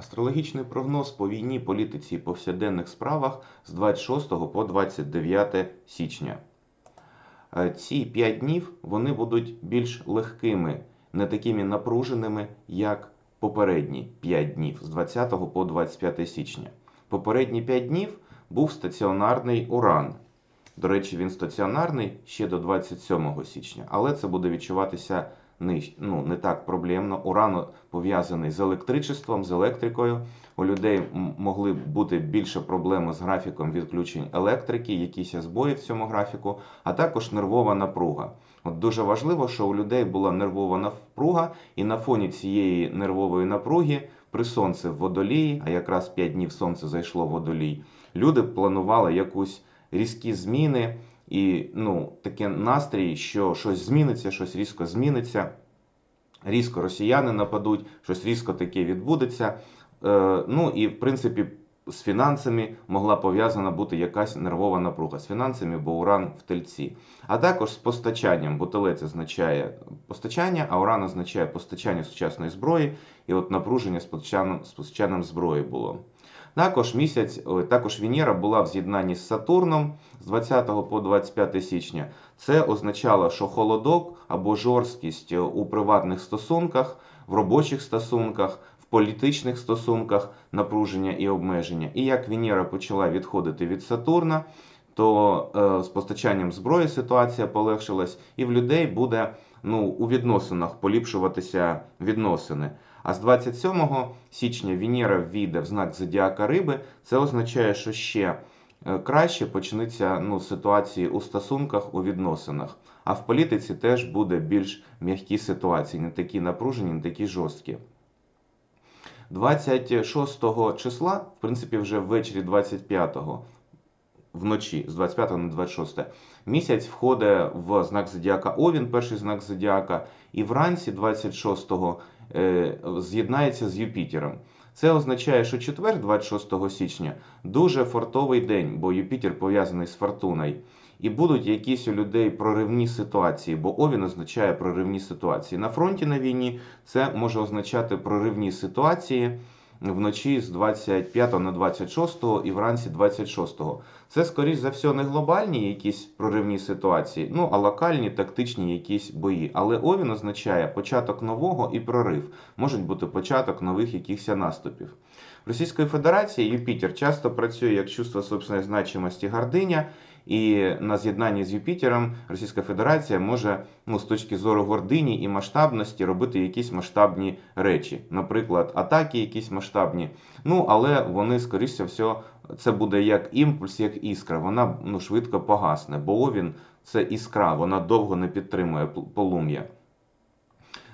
Астрологічний прогноз по війні, політиці і повсякденних справах з 26 по 29 січня. Е, Ці 5 днів вони будуть більш легкими, не такими напруженими, як попередні 5 днів з 20 по 25 січня. Попередні 5 днів був стаціонарний уран. До речі, він стаціонарний ще до 27 січня, але це буде відчуватися ну, не так проблемно. Уран пов'язаний з електричеством, з електрикою. У людей могли бути більше проблеми з графіком відключень електрики, якісь збої в цьому графіку, а також нервова напруга. От дуже важливо, що у людей була нервова напруга, і на фоні цієї нервової напруги при сонці в водолії, а якраз 5 днів сонце зайшло в водолій, люди планували якусь різкі зміни і ну, таке настрій, що щось зміниться, щось різко зміниться. Різко росіяни нападуть, щось різко таке відбудеться. Е, ну і в принципі з фінансами могла пов'язана бути якась нервова напруга. З фінансами, бо уран в тельці. А також з постачанням, бо телець означає постачання, а уран означає постачання сучасної зброї, і от напруження з постачанням, з постачанням зброї було. Також місяць, також Венера була в з'єднанні з Сатурном з 20 по 25 січня. Це означало, що холодок або жорсткість у приватних стосунках, в робочих стосунках, в політичних стосунках, напруження і обмеження. І як Венера почала відходити від Сатурна, то е, з постачанням зброї ситуація полегшилась, і в людей буде ну, у відносинах поліпшуватися відносини. А з 27 січня Венера ввійде в знак Зодіака Риби. Це означає, що ще е, краще почнеться ну, ситуації у стосунках, у відносинах. А в політиці теж буде більш м'які ситуації, не такі напружені, не такі жорсткі. 26 числа, в принципі, вже ввечері 25-го, вночі з 25 на 26, місяць входить в знак Зодіака Овін, перший знак Зодіака, і вранці 26-го е, з'єднається з Юпітером. Це означає, що четвер, 26 січня, дуже фартовий день, бо Юпітер пов'язаний з фортуною. І будуть якісь у людей проривні ситуації, бо Овін означає проривні ситуації. На фронті на війні це може означати проривні ситуації вночі з 25 на 26 і вранці 26. Це, скоріш за все, не глобальні якісь проривні ситуації, ну а локальні тактичні якісь бої. Але Овін означає початок нового і прорив. Можуть бути початок нових якихось наступів. В Російської Федерації Юпітер часто працює як чувство собственної значимості гординя. І на з'єднанні з Юпітером Російська Федерація може ну, з точки зору гордині і масштабності робити якісь масштабні речі, наприклад, атаки, якісь масштабні. Ну але вони, скоріше все, це буде як імпульс, як іскра. Вона ну, швидко погасне, бо Овін це іскра, вона довго не підтримує полум'я.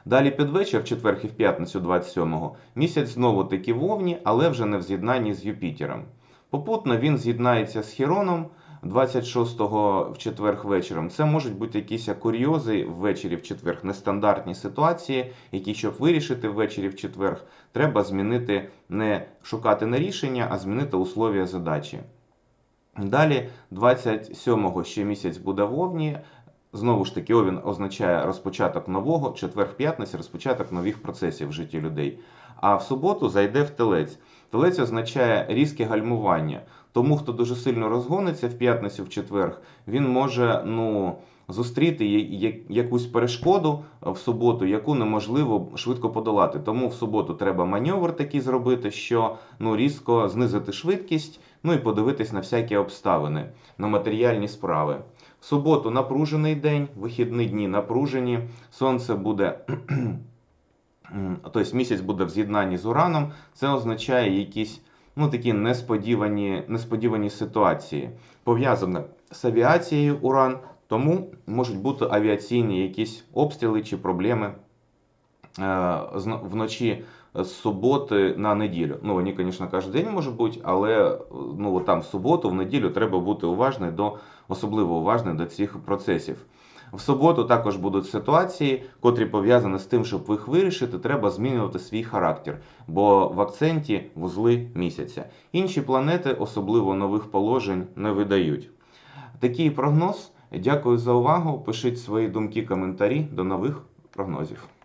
Далі під вечір, в четвер і в п'ятницю 27-го, місяць знову таки в Овні, але вже не в з'єднанні з Юпітером. Попутно він з'єднається з Хіроном. 26-го в четверг вечором. Це можуть бути якісь курйози ввечері в четверг, нестандартні ситуації, які, щоб вирішити ввечері в четверг, треба змінити, не шукати не рішення, а змінити условия задачі. Далі, 27-го ще місяць буде в Овні. Знову ж таки, Овін означає розпочаток нового, четвер-п'ятниця, розпочаток нових процесів в житті людей. А в суботу зайде в телець. Телець означає різке гальмування. Тому, хто дуже сильно розгониться в п'ятницю, в четверг, він може ну, зустріти якусь перешкоду в суботу, яку неможливо швидко подолати. Тому в суботу треба маневр такий зробити, що ну, різко знизити швидкість, ну і подивитись на всякі обставини, на матеріальні справи. В суботу напружений день, вихідні дні напружені, сонце буде. Тобто місяць буде в з'єднанні з ураном, це означає якісь ну, такі несподівані несподівані ситуації, пов'язані з авіацією уран, тому можуть бути авіаційні якісь обстріли чи проблеми е, вночі з суботи на неділю. Ну, вони, звісно, кожен день можуть бути, але ну, там в суботу, в неділю треба бути уважним до особливо уважним до цих процесів. В суботу також будуть ситуації, котрі пов'язані з тим, щоб їх вирішити, треба змінювати свій характер, бо в акценті вузли місяця. Інші планети особливо нових положень не видають. Такий прогноз. Дякую за увагу. Пишіть свої думки, коментарі. До нових прогнозів.